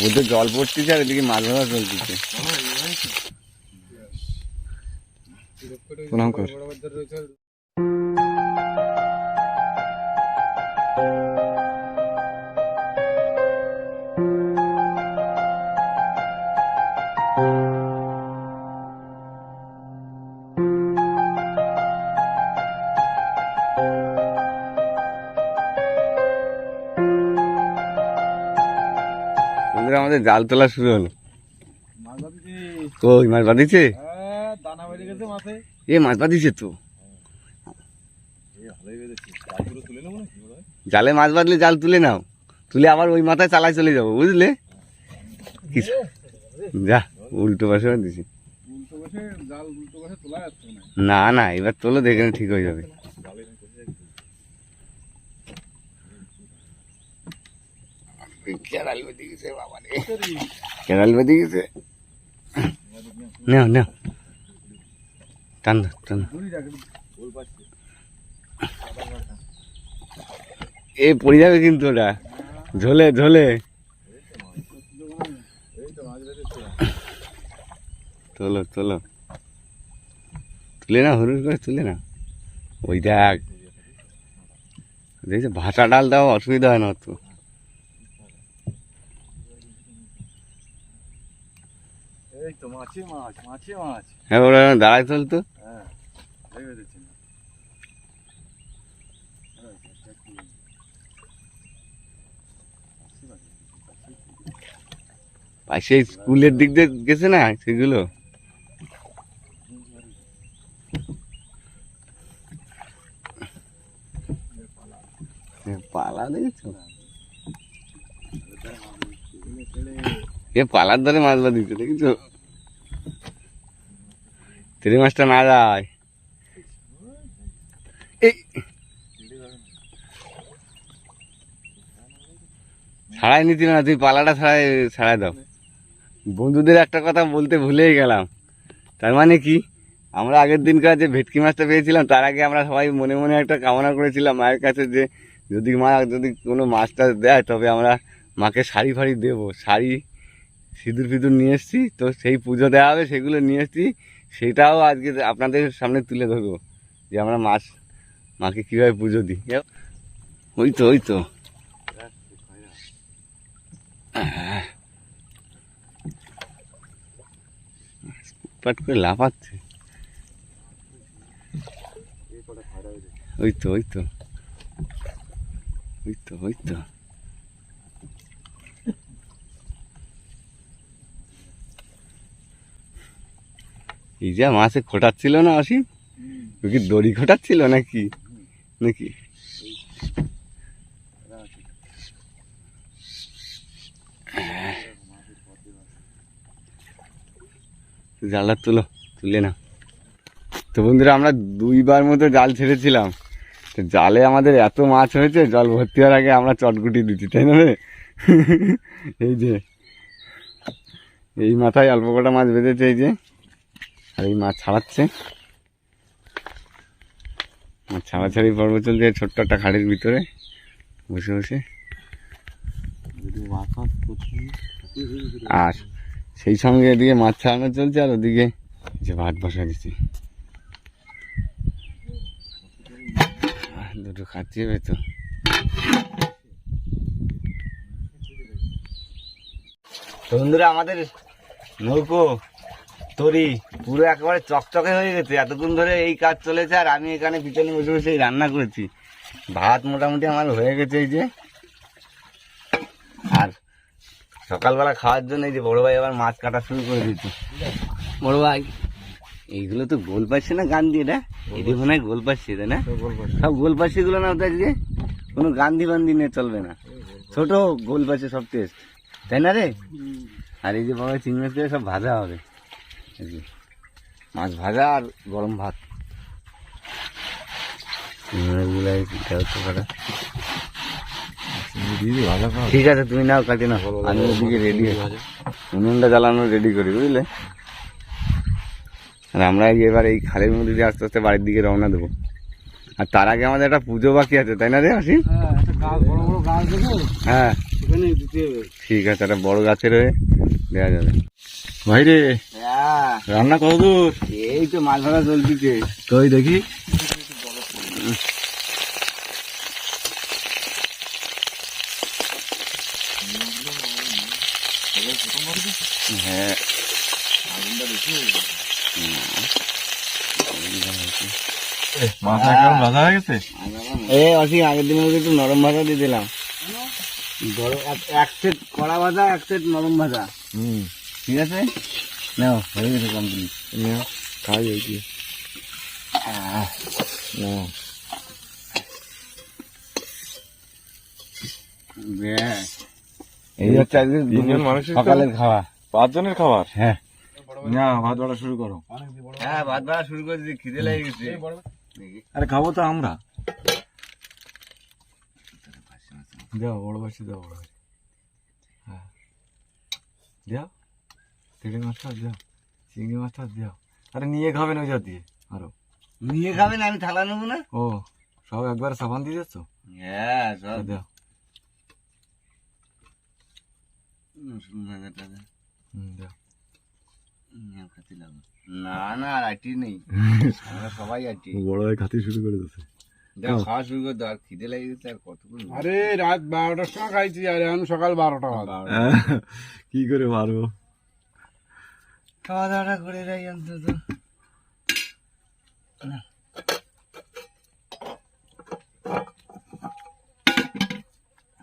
বুধে জল পড়তেছে আর এদিকে মাছ ধরা চলতেছে। প্রণাম কর। বন্ধুরা আমাদের জাল তোলা শুরু হলো। কই, মাছ বাঁধিছে? এ, মাছ বাঁধিছে তো। তারপরে জালে মাছ বাঁধলে জাল তুলে নাও। তুলে আবার ওই মাথায় চালায় চলে যাব, বুঝলে? যা, উল্টো পাশে দিছি না না, এবার তোলো, দেখে ঠিক হয়ে যাবে। বাবা। রে কেরাল বেঁধে গেছে নাও নাও টান টান এ পড়ে যাবে কিন্তু ওটা ঝোলে ঝোলে চলো তো বেঁধেছে তোলো না হুরুর করে তুলে না ওই দেখ দেখছি ভাটা ডাল দাও অসুবিধা হয় না অত এই তো মাছে মাছ মাছে মাছ। হ্যাঁ ওরা দাঁড়ায় চল তো হ্যাঁ পাশে স্কুলের দিক দিয়ে গেছে না সেগুলো? পালা দেখেছ? এ পালার ধরে মাছ বাঁধিছে দেখেছ? তেরি মাছটা না যায়। ছাড়াই নিতি না তুই পালাটা ছাড়াই ছাড়াই দাও। বন্ধুদের একটা কথা বলতে ভুলেই গেলাম। তার মানে কি? আমরা আগের দিনকার যে ভেটকি মাছটা পেয়েছিলাম, তার আগে আমরা সবাই মনে মনে একটা কামনা করেছিলাম মায়ের কাছে যে, যদি মা যদি কোনো মাছটা দেয়, তবে আমরা মাকে শাড়ি ফাড়ি দেবো। শাড়ি সিঁদুর ফিঁদুর নিয়ে এসেছি, তো সেই পুজো দেওয়া হবে, সেগুলো নিয়ে এসেছি। সেটাও আজকে আপনাদের সামনে তুলে ধরবো যে আমরা মাছ মাকে কীভাবে পুজো দিই। ওই তো ওই তো। পাট করে লাফাচ্ছে। ওই তো ওই তো। ওই তো ওই তো। এই যা মাছে খোটাচ্ছিল না অসীম? ও কি দড়ি খোটাচ্ছিল নাকি? নাকি? জালটা তুলো তুলে না তো বন্ধুরা আমরা দুইবার মতো জাল ছেড়েছিলাম। তো জালে আমাদের এত মাছ হয়েছে জল ভর্তি হওয়ার আগে আমরা চটগুটি দিচ্ছি তাই না এই যে এই মাথায় অল্প কটা মাছ বেঁধেছে এই যে। আর এই মাছ ছাড়াচ্ছে। মাছ ছাড়াছাড়ি পর্ব চলছে ছোট্ট একটা খাড়ির ভিতরে। বসে বসে। আর সেই সঙ্গে এদিকে মাছ ছাড়ানো চলছে আর ওদিকে যে ভাত বসা দিচ্ছি। দুটো খাচ্ছি তো বন্ধুরা, আমাদের নৌকো তরি পুরো একেবারে চকচকে হয়ে গেছে। এতক্ষণ ধরে এই কাজ চলেছে আর আমি এখানে পিছনে বসে বসে রান্না করেছি। ভাত মোটামুটি আমার হয়ে গেছে এই যে। আর সকালবেলা খাওয়ার জন্য এই যে বড় ভাই আবার মাছ কাটা শুরু করে দিয়েছে। বড় ভাই। এইগুলো তো গোল পাচ্ছে না গান দিয়ে না? এদিকে মনে হয় গোল পাচ্ছে তাই না? সব গোলগুলো না তো আজকে? কোনো গান্ধী বান্ধি নিয়ে চলবে না। ছোট গোল পাশে সব টেস্ট তাই না রে? আর এই যে বাবা চিংড়ি সব ভাজা হবে। মাছ ভাজা আর গরম ভাত। ঠিক আছে তুমি নাও কাটে না আমি ওদিকে রেডি উনুনটা জ্বালানো রেডি করি বুঝলে? আর আমরা এই এবার এই খালের মধ্যে দিয়ে আস্তে আস্তে বাড়ির দিকে রওনা দেবো। আর তার আগে আমাদের একটা পুজো বাকি আছে তাই না রে অসীম হ্যাঁ গাছ গাছ হ্যাঁ। ঠিক আছে একটা বড় গাছের হয়ে দেওয়া যাবে। ভাই রে রান্না কত দূর? এই তো মাছ ধরা চলতিছে। কই দেখি? হ্যাঁ। মাথা কেমন বাধা হয়ে গেছে? এ অসি আগের দিনের মধ্যে একটু নরম ভাজা দিয়ে দিলাম। গরম এক- এক সেট কড়া ভাজা এক সেট নরম ভাজা। হুম। ঠিক আছে? নাও হয়ে গেছে কমপ্লিট নিয়ে খাই ওই দিয়ে না এই হচ্ছে আজকে তিনজন মানুষের সকালের খাওয়া। পাঁচজনের খাবার? হ্যাঁ। না ভাত বাড়া শুরু করো। হ্যাঁ ভাত বাড়া শুরু করে দিয়েছি খিদে লেগে গেছে। আরে খাব তো আমরা। দাও বড় বাসি দাও বড় বাসি হ্যাঁ। দাও। তেড়ে মাছটা দাও। চিংড়ি মাছটা দাও। আরে নিয়ে খাবেন ওই যা দিয়ে আরও। নিয়ে খাবেন আমি থালা নেব না? ও সব একবার সাবান দিয়ে যাচ্ছ হ্যাঁ সব। দাও। না না আর আটি নেই। আমরা সবাই আটি বড় ভাই খাতে শুরু করে দিচ্ছে দেখো খাওয়া শুরু করে দাও আর খিদে লেগে গেছে আর কতক্ষণ আরে রাত বারোটার সময় খাইছি আর এখন সকাল বারোটা কি করে পারব? খাওয়া দাওয়াটা করে যাই অন্তত।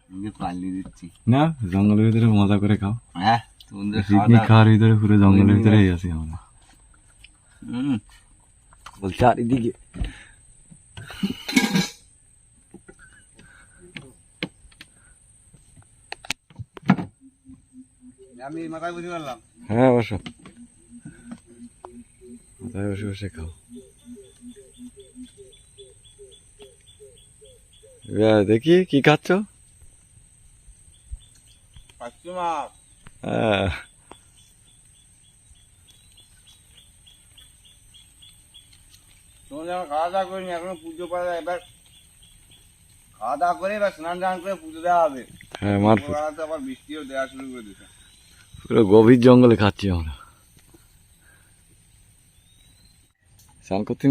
আমি না জঙ্গলের ভিতরে মজা করে খাও। হ্যাঁ খাওয়ার ভিতরে পুরো জঙ্গলের ভিতরেই আছি আমরা। চারিদিকে। আমি মাথায় বুঝতে পারলাম। হ্যাঁ অবশ্য মাথায় বসে বসে খাও দেখি কি খাচ্ছ খাওয়া দাওয়া করিনি এখনও পুজো যায় এবার খাওয়া দাওয়া করে এবার স্নান টান করে পুজো দেওয়া হবে। হ্যাঁ আবার বৃষ্টিও দেওয়া শুরু করে দিয়েছে। পুরো গভীর জঙ্গলে খাচ্ছি আমরা। স্নান করতে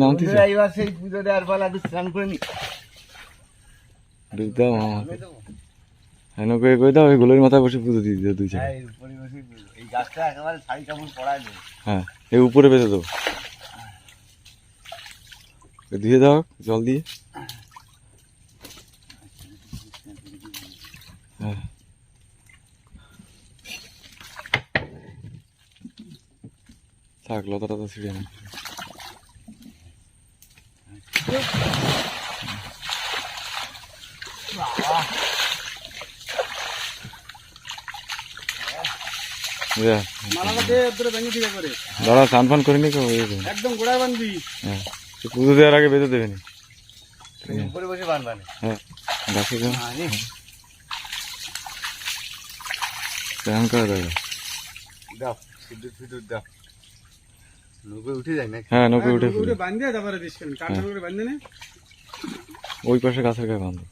এবার সেই পুজো দেওয়ার ফলে একটু স্নান করে নি। ডুব দাও হ্যাঁ নৌকো কই দাও ওই গোলের মাথায় বসে পুজো দিয়ে দিও দুই হ্যাঁ এই উপরে বসেই পুজো। এই গাছটা একেবারে শাড়ি কাপড় পরায় হ্যাঁ এই উপরে বেঁধে দেবো। ধুয়ে দাও জল দিয়ে। হ্যাঁ। থাক লতাটা তো ছিঁড়ে না দাঁড়া স্নান ফান করে নি কেউ। একদম গোড়ায় বানবি হ্যাঁ। পুজো দেওয়ার আগে বেঁধে দেবে নি এই উপরে বসে বানবানে হ্যাঁ। গাছে কেমন করে দেবে দাও সিঁদুর ফিদুর দাও। নৌকো উঠে যায় না হ্যাঁ নৌকো উঠে উঠে বান্ধে তারপরে দিস কেন কাঠের করে বান্ধে নে। ওই পাশে গাছের গায়ে বাঁধো।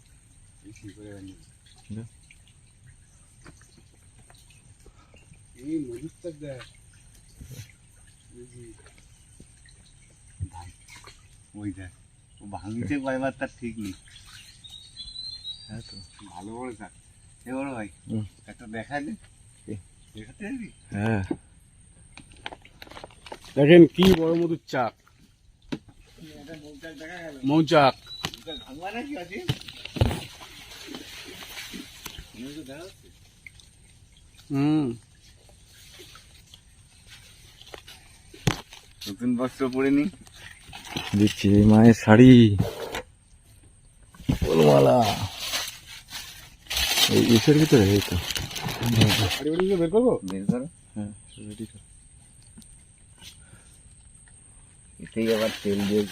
এই মজুদটা দেখ ওই দেখ ও ভাঙিতে কয়বার তার ঠিক নেই। হ্যাঁ তো। ভালো বড় থাক এ বড় ভাই একটা দেখা দে। দেখাতে যাবি? হ্যাঁ। দেখেন কি বড় মধুর চাক। মৌচাক হুম। নতুন বস্ত্র পরে নি দিচ্ছি এই মায়ের শাড়ি। ফুলমালা। এই ইসের ভিতরে এই তো। বের করব? বের করো। হ্যাঁ রেডি কর। এতেই আবার তেল দিয়ে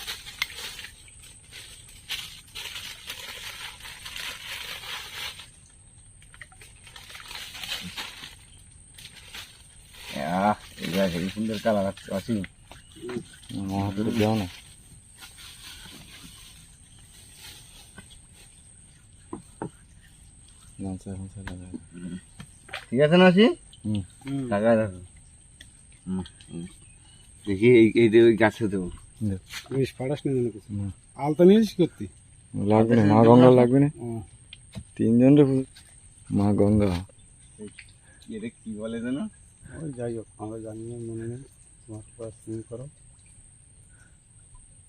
আহ এটা হেভি সুন্দর কালার আছে আমার হাতে দাও না মাংস মাংস লাগাই ঠিক আছে না আছি হুম টাকা দেখো এই এই যে ওই গাছে দেবো। দে। পাড়াস না। আলতা নিয়েছিস করতে? লাগবে না মা গঙ্গা লাগবে না? তিনজন রে মা গঙ্গা। এটা কি বলে যেন? ওই যাই হোক আমরা জানি না মনে নেই। তোমার করো।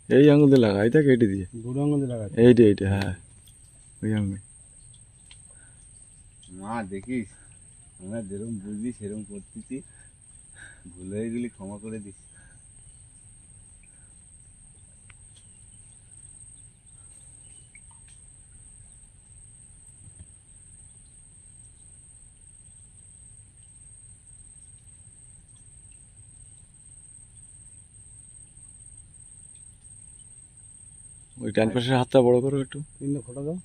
এই আঙুল দিয়ে লাগা এটা কেটে দিয়ে। বুড়ো আঙুল লাগাই এইটা এইটা হ্যাঁ। ওই আঙুল। মা দেখিস? আমরা যেরকম বুঝলি সেরকম করতেছি। ভুল হয়ে গেলে ক্ষমা করে দিস। ওই ডান পাশের হাতটা বড় করো একটু। তিনটে ফটো দাও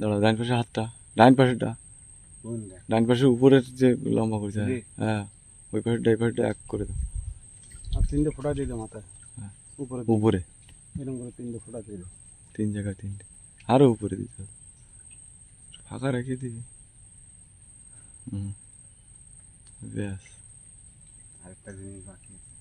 দাঁড়া ডান পাশের হাতটা। ডান পাশেরটা? ডান পাশের উপরের যে লম্বা করছে হ্যাঁ। হ্যাঁ। ওই পাশেরটা এই পাশেরটা এক করে দাও। আর তিনটে ফোটা দিয়ে দাও মাথায়। হ্যাঁ। উপরে উপরে? এরকম করে তিনটে ফোটা দিয়ে দাও তিন জায়গায় তিনটে। আরও উপরে দিতে হবে। ফাঁকা রেখে দিবি। হুম। ব্যাস। আরেকটা জিনিস বাকি আছে।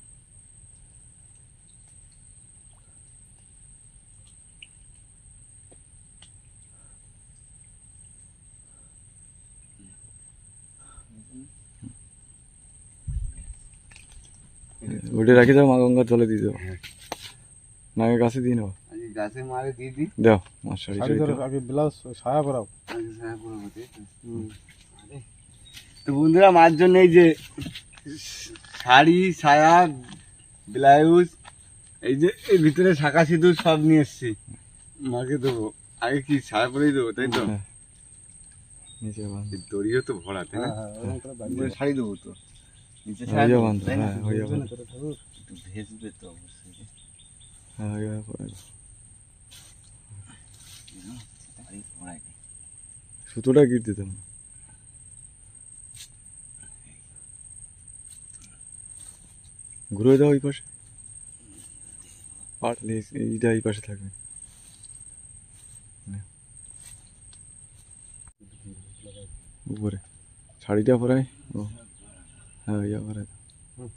ওটা রাখি দাও মা গঙ্গা দিয়ে দেবো হ্যাঁ। নাকে কাছে দিয়ে নেব গাছে মারে দিয়ে দাও মার শাড়ি দাও। আগে ব্লাউজ সায়া পরাও। আজকে সারা পুরো মতো, এই তো। বন্ধুরা মার জন্য এই যে শাড়ি সায়া ব্লাউজ এই যে এই ভিতরে শাখা সিঁদুর সব নিয়ে এসছি। মাকে দেবো। আগে কি সায়া পরেই দেবো তাই তো? হ্যাঁ। দড়িও তো ভরা তাই না? হ্যাঁ হ্যাঁ শাড়ি দেবো তো? হ্যাঁ ভেজবে তো অবশ্যই হ্যাঁ। সুতোটা গিট দিতাম ঘুরে দাও ওই পাশে এইটা এই পাশে থাকবে উপরে শাড়িটা পরাই ও হ্যাঁ ইয়া দাও। হুম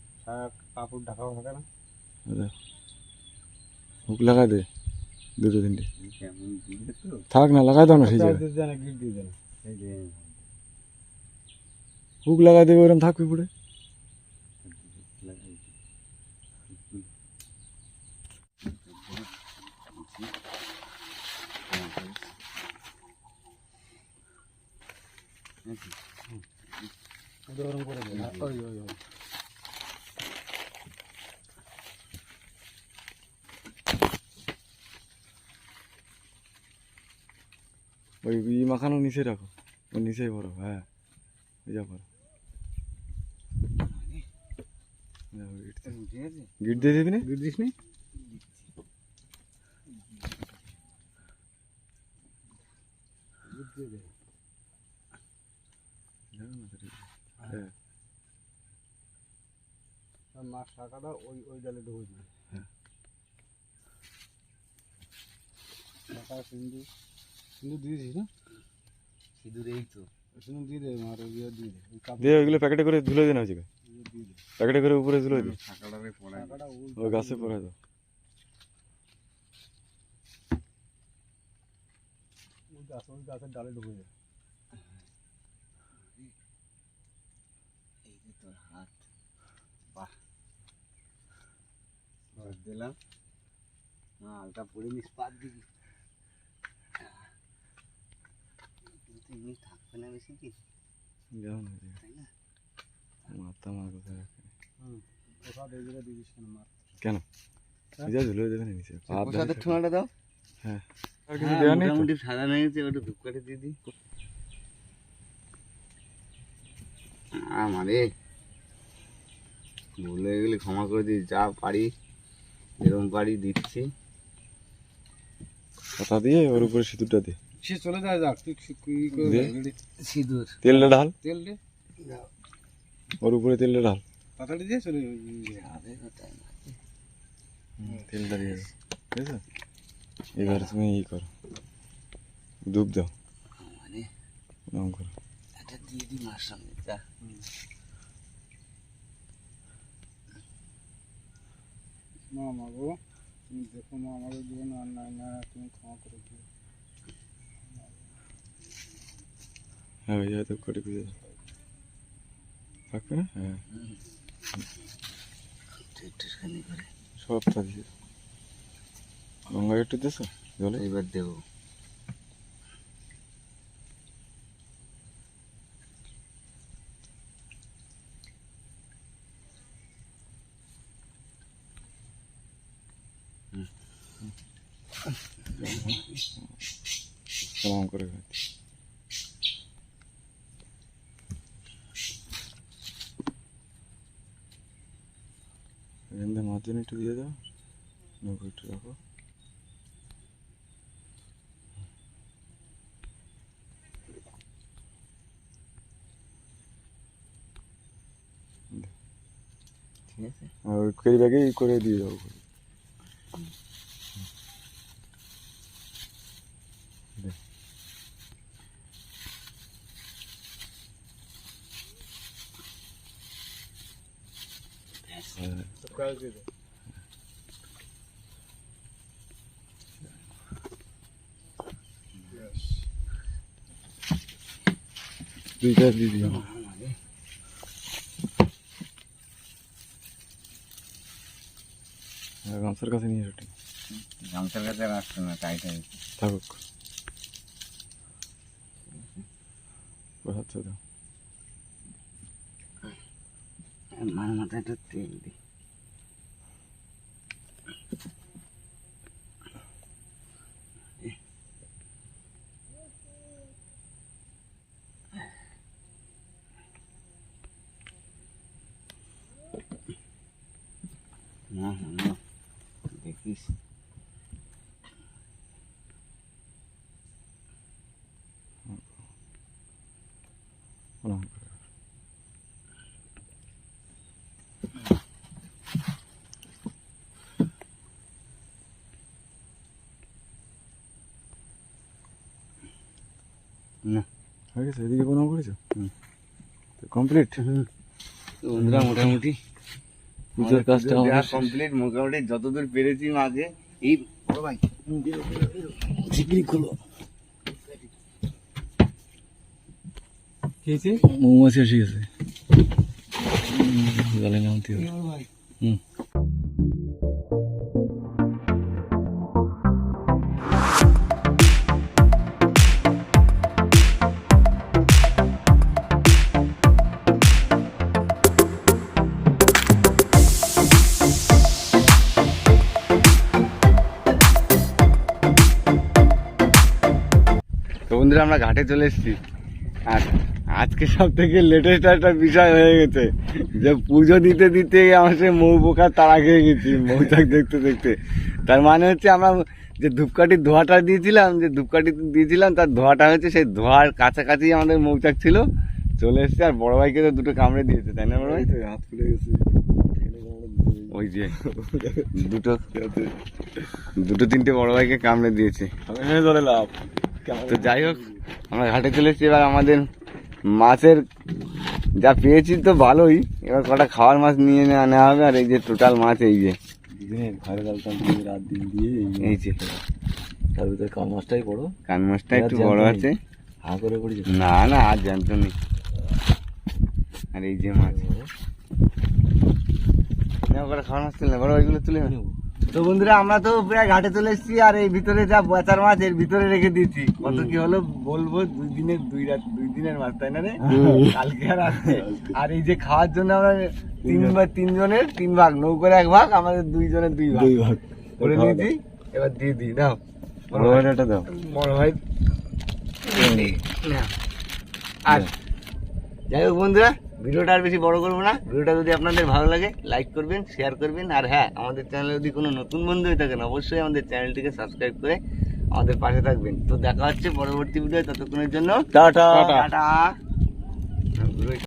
কাপড় ঢাকাও থাকে না। হুক লাগাই দে দুটো তিনটে। থাক না লাগাই দাও না সেই জায়গায় হুক লাগাই দেবে ওরকম থাকবে পড়ে লাগাই দিই। ওটা ওরকম করে দেয় না ওই ওই ওই ওই ই মাখানো নিচে রাখো ওই নিচেই পড়ো হ্যাঁ ওই যা পড়ো যাও, গিট দে। ঠিক আছে গিট দিয়ে দিবি না গিট দিস নি গিট দিয়ে দে হ্যাঁ আর মাছ শাখাটা ওই ওই ডালে ঢুকে দিবে হ্যাঁ। শাখা সিন্ধু সিন্ধু দিয়েছিস না? সিঁদুর এই তো। সিন্ধু দিয়ে দে মার ওই দিয়ে দে দিয়ে ওইগুলো প্যাকেটে করে ধুলে দিন ওই জায়গায়। দিয়ে প্যাকেটে করে উপরে পড়াই শাখাটা ওই গাছে পরে দাও। ওই গাছ ওই গাছের ডালে ঢুকে যায় এই যে তোর হাত বাহ ধর দিলাম। না হালকা পরে নিস পাত দিবি। কিন্তু এমনি থাকবে না বেশি কি যাও না তাই না? জায়গায় মাথা কোথায় রাখে। হুম প্রসাদ এই জায়গায় কেন মার? কেন? যা ধুলে দেবে না নিচে। প্রসাদের ঠোঙাটা দাও। হ্যাঁ। আর কিছু দেওয়া নেই মোটামুটি সাদা গেছে ওটা ধূপকাঠি দিয়ে দিই। আমারে ভুল হয়ে গেলে ক্ষমা করে দিই যা পারি। যেরকম পারি দিচ্ছি। পাতা দিয়ে ওর উপরে সিঁদুরটা দে। সে চলে যায় যাক তুই কি- কি করে দে। রেডি? সিঁদুর। তেলটা ঢাল। তেল দে। ওর উপরে তেলটা ঢাল। তাড়াতাড়ি দিয়ে চলে যাবে। তেলটা দিয়ে দাও ঠিক আছে? এবার তুমি ই করো। ধূপ দাও। মানে এরকম করে। এটা দিয়ে দিই মার সামনে মা মা গো তুমি দেখো মা আমাদের জীবনে অন্যায় না তুমি ক্ষমা করে দিও। হ্যাঁ ওই তো করে দিয়ে থাকবে না? হ্যাঁ। সব থাকবে গঙ্গা একটু দেছো? জলে? এবার দেবো। প্রণাম করে এখান থেকে মাঝখানে একটু দিয়ে দাও নৌকো একটু রাখো। ঠিক আছে। আর ক্যারি ব্যাগেই করে দিয়ে দাও। হ্যাঁ কাজ দিয়ে দাও Yes. দুইটা দিয়ে দিও হ্যাঁ গামছার কাছে নিয়ে এসো ঠিক গামছার কাছে আর আসছে না টাইট হয়ে গেছে। থাকুক বসাচ্ছ তো মার মাথায় একটু তেল দিই না না না দেখিস প্রণাম করে না হয়ে গেছে এদিকে প্রণাম করেছ? হুম। কমপ্লিট তো বন্ধুরা মোটামুটি পুজোর কাজটা আমাদের কমপ্লিট মোটামুটি যতদূর পেরেছি মাঝে এই বড় ভাই খোলো খেয়েছি মৌমাছি এসে গেছে। জলে নামতে হবে। হুম। বন্ধুরা আমরা ঘাটে চলে এসেছি। আর আজকে সব থেকে লেটেস্ট একটা বিষয় হয়ে গেছে যে পুজো দিতে দিতে আমার সে মৌ পোকার তাড়া খেয়ে গেছি মৌচাক দেখতে দেখতে। তার মানে হচ্ছে আমরা যে ধূপকাঠির ধোঁয়াটা দিয়েছিলাম যে ধূপকাঠি দিয়েছিলাম তার ধোঁয়াটা হচ্ছে সেই ধোঁয়ার কাছাকাছি আমাদের মৌচাক ছিল। চলে এসেছে আর বড় ভাইকে তো দুটো কামড়ে দিয়েছে তাই না বড় ভাই? হাত খুলে গেছে। ওই যে দুটো দুটো তিনটে বড় ভাইকে কামড়ে দিয়েছে। লাভ। তো যাই হোক আমরা ঘাটে চলে এসেছি। এবার আমাদের মাছের যা পেয়েছি তো ভালোই। এবার কটা খাওয়ার মাছ নিয়ে নেওয়া হবে। আর এই যে টোটাল মাছ এই যে। ঘরে রাত দিন দিয়ে এই যে তার ভিতরে কাল মাছটাই বড়। কান মাছটা একটু বড় আছে। হা করে পড়েছে না না আর জানতো নেই। আর এই যে মাছ। নেওয়া করে খাওয়ার মাছ তুলে বড় ওইগুলো তুলে নেব। তো বন্ধুরা আমরা তো প্রায় ঘাটে চলে এসেছি আর এই ভিতরে যা বেচার মাছ এর ভিতরে রেখে দিয়েছি। কত কি হলো বলব দুই দিনের দুই রাত দুই দিনের মাছ তাই না রে? কালকে আর আসছে আর এই যে খাওয়ার জন্য আমরা তিন ভাগ তিনজনের তিন ভাগ নৌকার এক ভাগ আমাদের দুইজনের দুই ভাগ। দুই ভাগ। করে নিয়েছি এবার দিয়ে দিই দাও। বড় ভাইটা দাও। বড় ভাই। না। আর যাই হোক বন্ধুরা ভিডিওটা আর বেশি বড় করব না। ভিডিওটা যদি আপনাদের ভালো লাগে লাইক করবেন শেয়ার করবেন। আর হ্যাঁ আমাদের চ্যানেলে যদি কোনো নতুন বন্ধু হয়ে থাকেন অবশ্যই আমাদের চ্যানেলটিকে সাবস্ক্রাইব করে আমাদের পাশে থাকবেন। তো দেখা হচ্ছে পরবর্তী ভিডিও ততক্ষণের জন্য টাটা। টাটা।